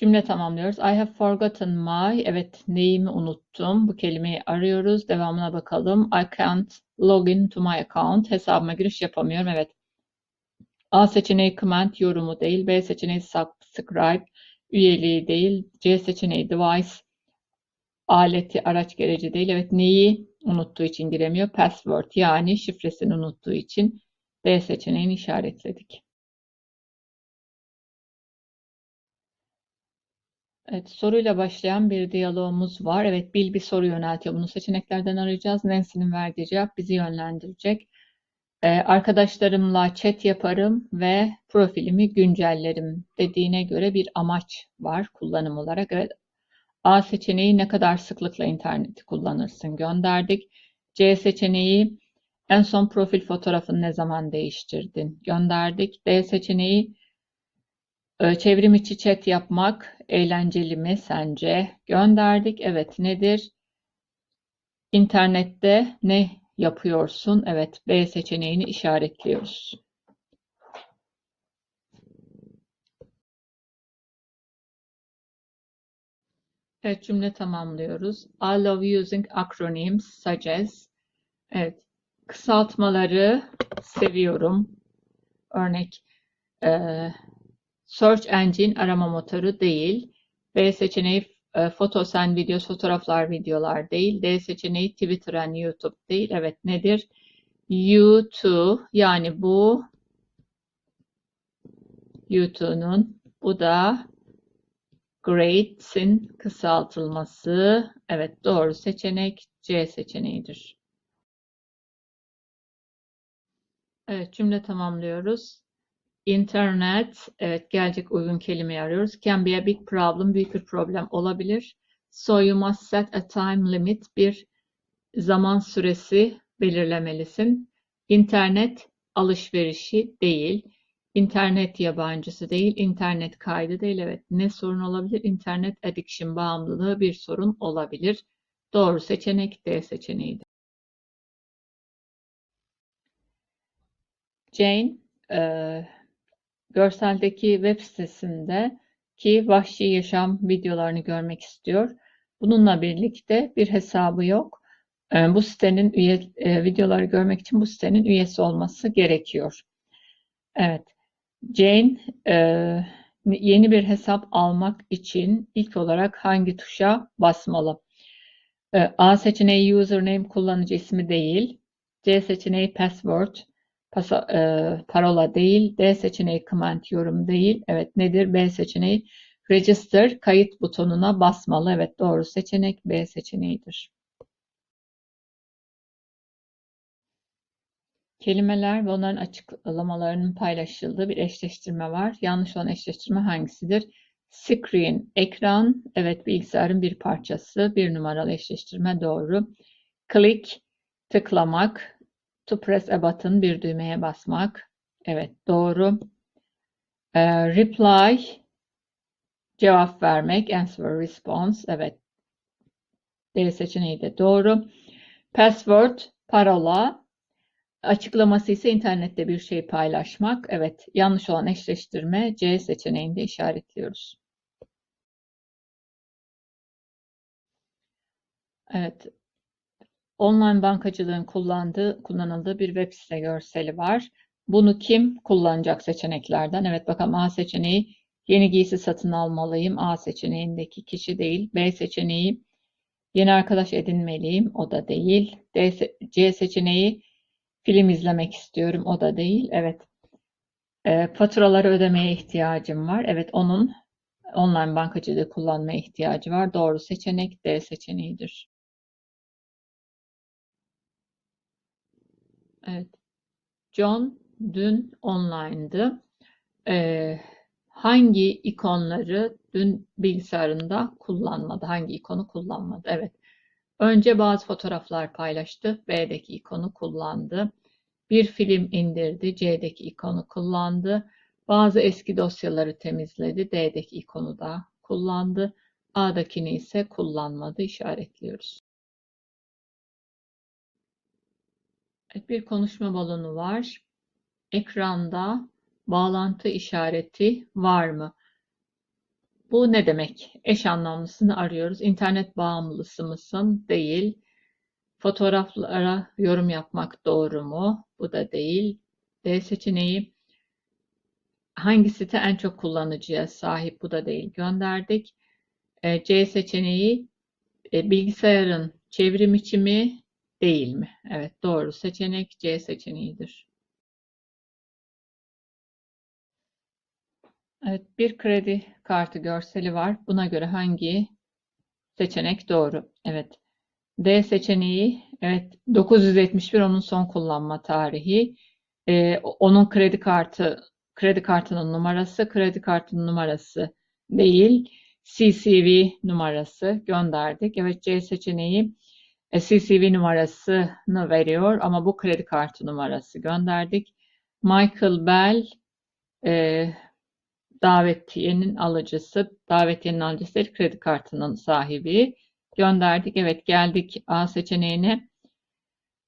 Cümle tamamlıyoruz. I have forgotten my. Evet, neyimi unuttum. Bu kelimeyi arıyoruz. Devamına bakalım. I can't log in to my account. Hesabıma giriş yapamıyorum. Evet. A seçeneği comment yorumu değil. B seçeneği subscribe üyeliği değil. C seçeneği device aleti araç gereci değil. Evet neyi unuttuğu için giremiyor? Password yani şifresini unuttuğu için D seçeneğini işaretledik. Evet, soruyla başlayan bir diyalogumuz var. Evet, Bil bir soru yöneltiyor. Bunu seçeneklerden arayacağız. Nancy'nin verdiği cevap bizi yönlendirecek. Ee, arkadaşlarımla chat yaparım ve profilimi güncellerim dediğine göre bir amaç var kullanım olarak. Evet, A seçeneği ne kadar sıklıkla interneti kullanırsın gönderdik. C seçeneği en son profil fotoğrafını ne zaman değiştirdin gönderdik. D seçeneği çevrim içi chat yapmak eğlenceli mi sence? Gönderdik. Evet nedir? İnternette ne yapıyorsun? Evet B seçeneğini işaretliyoruz. Evet cümle tamamlıyoruz. I love using acronyms such as Evet kısaltmaları seviyorum. Örnek e, search engine arama motoru değil. B seçeneği e, fotos and videos fotoğraflar videolar değil. D seçeneği Twitter and YouTube değil. Evet nedir? YouTube yani bu YouTube'nun bu da Great'in kısaltılması. Evet doğru seçenek C seçeneğidir. Evet cümle tamamlıyoruz. İnternet, evet gelecek uygun kelimeyi arıyoruz. Can be a big problem, büyük bir problem olabilir. So you must set a time limit, bir zaman süresi belirlemelisin. İnternet alışverişi değil. İnternet yabancısı değil, internet kaydı değil. Evet, ne sorun olabilir? İnternet addiction bağımlılığı bir sorun olabilir. Doğru seçenek D seçeneğidir. Jane, e, görseldeki web sitesinde ki vahşi yaşam videolarını görmek istiyor. Bununla birlikte bir hesabı yok. E, bu sitenin üye e, videoları görmek için bu sitenin üyesi olması gerekiyor. Evet. Jane e, yeni bir hesap almak için ilk olarak hangi tuşa basmalı? E, A seçeneği username kullanıcı ismi değil. C seçeneği password pasa, e, parola değil. D seçeneği command yorum değil. Evet nedir? B seçeneği register kayıt butonuna basmalı. Evet doğru seçenek B seçeneğidir. Kelimeler ve onların açıklamalarının paylaşıldığı bir eşleştirme var. Yanlış olan eşleştirme hangisidir? Screen, ekran, evet bilgisayarın bir parçası. Bir numaralı eşleştirme doğru. Click, tıklamak. To press a button, bir düğmeye basmak. Evet doğru. Ee, reply, cevap vermek. Answer, response. Evet. D seçeneği de doğru. Password, parola. Açıklaması ise internette bir şey paylaşmak. Evet, yanlış olan eşleştirme C seçeneğinde işaretliyoruz. Evet, online bankacılığın kullandığı, kullanıldığı bir web site görseli var. Bunu kim kullanacak seçeneklerden? Evet, bakalım A seçeneği yeni giysi satın almalıyım. A seçeneğindeki kişi değil. B seçeneği yeni arkadaş edinmeliyim. O da değil. D, C seçeneği Film izlemek istiyorum. O da değil. Evet. E, faturaları ödemeye ihtiyacım var. Evet onun online bankacılığı kullanmaya ihtiyacı var. Doğru seçenek D seçeneğidir. Evet. John dün online'dı. Ee, hangi ikonları dün bilgisayarında kullanmadı? Hangi ikonu kullanmadı? Evet. Önce bazı fotoğraflar paylaştı. B'deki ikonu kullandı. Bir film indirdi. C'deki ikonu kullandı. Bazı eski dosyaları temizledi. D'deki ikonu da kullandı. A'dakini ise kullanmadı. İşaretliyoruz. Evet, bir konuşma balonu var. Ekranda bağlantı işareti var mı? Bu ne demek? Eş anlamlısını arıyoruz. İnternet bağımlısı mısın? Değil. Fotoğraflara yorum yapmak doğru mu? Bu da değil. D seçeneği. Hangi site en çok kullanıcıya sahip? Bu da değil. Gönderdik. E, C seçeneği e, bilgisayarın çevrim içi? Değil mi? Evet doğru seçenek C seçeneğidir. Evet bir kredi kartı görseli var. Buna göre hangi seçenek doğru? Evet. D seçeneği evet 971 onun son kullanma tarihi. Ee, onun kredi kartı kredi kartının numarası kredi kartının numarası değil. CCV numarası gönderdik. Evet C seçeneği CCV numarasını veriyor ama bu kredi kartı numarası gönderdik. Michael Bell e, davetiyenin alıcısı, davetiyenin alıcısı kredi kartının sahibi. Gönderdik. Evet geldik A seçeneğine.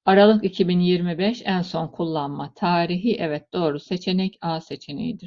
Aralık 2025 en son kullanma tarihi. Evet doğru seçenek A seçeneğidir.